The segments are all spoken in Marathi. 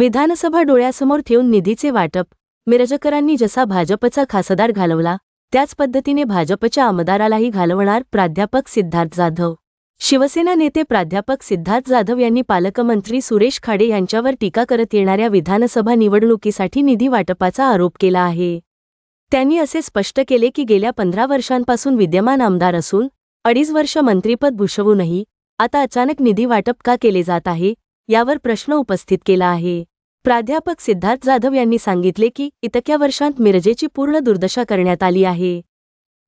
विधानसभा डोळ्यासमोर ठेवून निधीचे वाटप. मिरजकरांनी जसा भाजपचा खासदार घालवला त्याच पद्धतीने भाजपच्या आमदारालाही घालवणार प्राध्यापक सिद्धार्थ जाधव. शिवसेना नेते प्राध्यापक सिद्धार्थ जाधव यांनी पालकमंत्री सुरेश खाडे यांच्यावर टीका करत येणाऱ्या विधानसभा निवडणुकीसाठी निधी वाटपाचा आरोप केला आहे. त्यांनी असे स्पष्ट केले की गेल्या पंधरा वर्षांपासून विद्यमान आमदार असून अडीच वर्ष मंत्रिपद भूषवूनही आता अचानक निधी वाटप का केले जात आहे यावर प्रश्न उपस्थित केला आहे. प्राध्यापक सिद्धार्थ जाधव यांनी सांगितले की इतक्या वर्षांत मिरजेची पूर्ण दुर्दशा करण्यात आली आहे.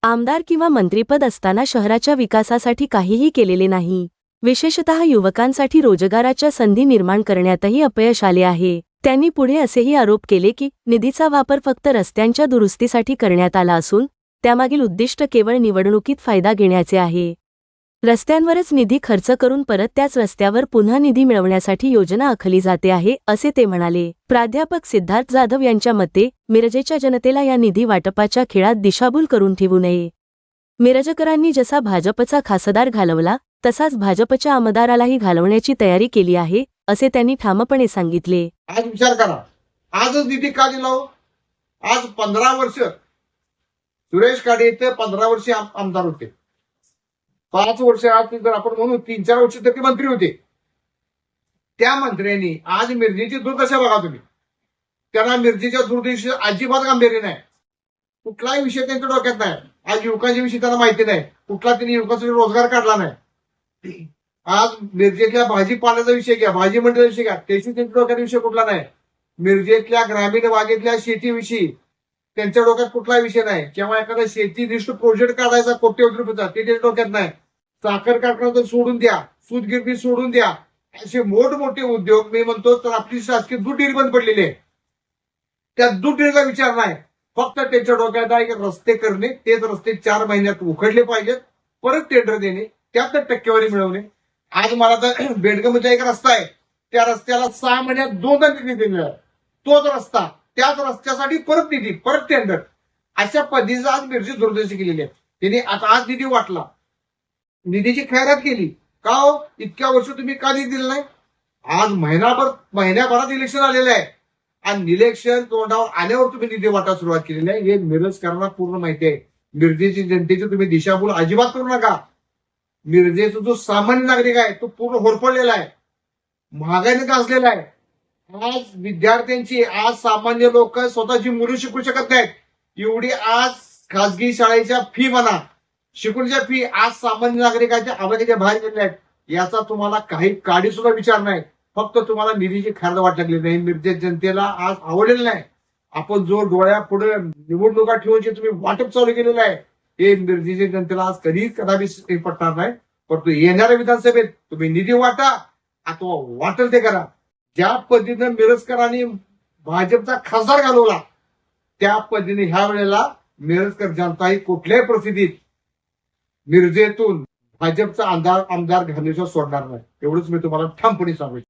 आमदार किंवा मंत्रीपद असताना शहराच्या विकासासाठी काहीही केलेले नाही. विशेषतः युवकांसाठी रोजगाराच्या संधी निर्माण करण्यातही अपयश आले आहे. त्यांनी पुढे असेही आरोप केले की निधीचा वापर फक्त रस्त्यांच्या दुरुस्तीसाठी करण्यात आला असून त्यामागील उद्दिष्ट केवळ निवडणुकीत फायदा घेण्याचे आहे. रस्त्यांवरच निधी खर्च करून परत त्याच रस्त्यावर पुन्हा निधी मिळवण्यासाठी योजना आखली जाते आहे असे ते म्हणाले. प्राध्यापक सिद्धार्थ जाधव यांच्या मते मिरजेच्या जनतेला या निधी वाटपाच्या खेळात दिशाभूल करून ठेवू नये. मिरजकरांनी जसा भाजपचा खासदार घालवला तसाच भाजपच्या आमदारालाही घालवण्याची तयारी केली आहे असे त्यांनी ठामपणे सांगितले. आज विचार करा. आजच निधी का दिला हो? आज पंधरा वर्ष. सुरेश काडे इथे पंधरा वर्ष आमदार होते. पाच वर्ष आज तर जर आपण म्हणू तीन चार वर्ष तर ते मंत्री होते. त्या मंत्र्यांनी आज मिरजेची दुर्दशा बघा तुम्ही. त्यांना मिरजेच्या दुर्दशे अजिबात गांभीर्य नाही. कुठलाही विषय त्यांच्या डोक्यात नाही. आज युवकांच्या विषयी त्यांना माहिती नाही. कुठला त्यांनी युवकांसाठी रोजगार काढला नाही. आज मिरजेतल्या भाजीपाल्याचा विषय घ्या भाजी मंडळाचा विषय घ्या. त्याची त्यांच्या डोक्यात विषय कुठला नाही. मिरजेतल्या ग्रामीण भागेतल्या शेतीविषयी त्यांच्या डोक्यात कुठला विषय नाही. किंवा एखादा शेती निष्ठ प्रोजेक्ट काढायचा कोट्यवधी रुपयाचा ते त्यांच्या डोक्यात नाही. साखर कारखाना तर सोडून द्या सूतगिरणी सोडून द्या. असे मोठमोठे उद्योग मी म्हणतो तर आपली शासकीय दुटीर बंद पडलेली आहे. त्या दुटीचा विचार नाही. फक्त त्यांच्या डोक्यात आहे की रस्ते करणे तेच रस्ते चार महिन्यात उखडले पाहिजेत परत टेंडर देणे त्यात टक्केवारी मिळवणे. आज मला तर बेडगमचा एक रस्ता आहे. त्या रस्त्याला सहा महिन्यात दोनदा निधी दिलेला तोच रस्ता त्याच रस्त्यासाठी परत निधी परत टेंडर अशा पद्धतीचा आज मिरची दुर्दशी केलेली आहे. त्यांनी आता आज निधी वाटला. निधीची खैरात केली. का हो? इतक्या वर्ष तुम्ही का निधी दिला नाही? आज महिनाभर महिन्याभरात इलेक्शन आलेलं आहे. आणि इलेक्शन तोंडावर आल्यावर तुम्ही निधी वाटा सुरुवात केलेली आहे हे मिरजकरांना पूर्ण माहिती आहे. मिरजेची जनतेची तुम्ही दिशाभूल अजिबात करू नका. मिरजेचा जो सामान्य नागरिक आहे तो पूर्ण होरपडलेला आहे. महागाईने गाजलेला आहे. आज विद्यार्थ्यांची आज सामान्य लोक स्वतःची मुलं शिकू शकत नाहीत. एवढी आज खासगी शाळेच्या फी म्हणा शिकूनच्या फी आज सामान्य नागरिकांच्या आवाजाच्या बाहेर गेल्या आहेत याचा तुम्हाला काही काडी सुद्धा विचार नाही. फक्त तुम्हाला निधीची खर्च वाट लागली नाही. मिरजेत जनतेला आज आवडलेलं नाही. आपण जो डोळ्या पुढे निवडणुका ठेवून तुम्ही वाटप चालू केलेलं आहे हे मिरजेच्या जनतेला आज कधीच कदापि पडणार नाही. परंतु येणाऱ्या विधानसभेत तुम्ही निधी वाटा अथवा वाटेल ते करा. ज्या पद्धतीनं मिरजकरांनी भाजपचा खासदार घालवला त्या पद्धतीने ह्या वेळेला मिरजकर जनता ही कुठल्याही परिस्थितीत मिरजेतून भाजपचा आमदार आमदार घालण्याशिवाय सोडणार नाही. एवढंच मी तुम्हाला ठामपणे सांगू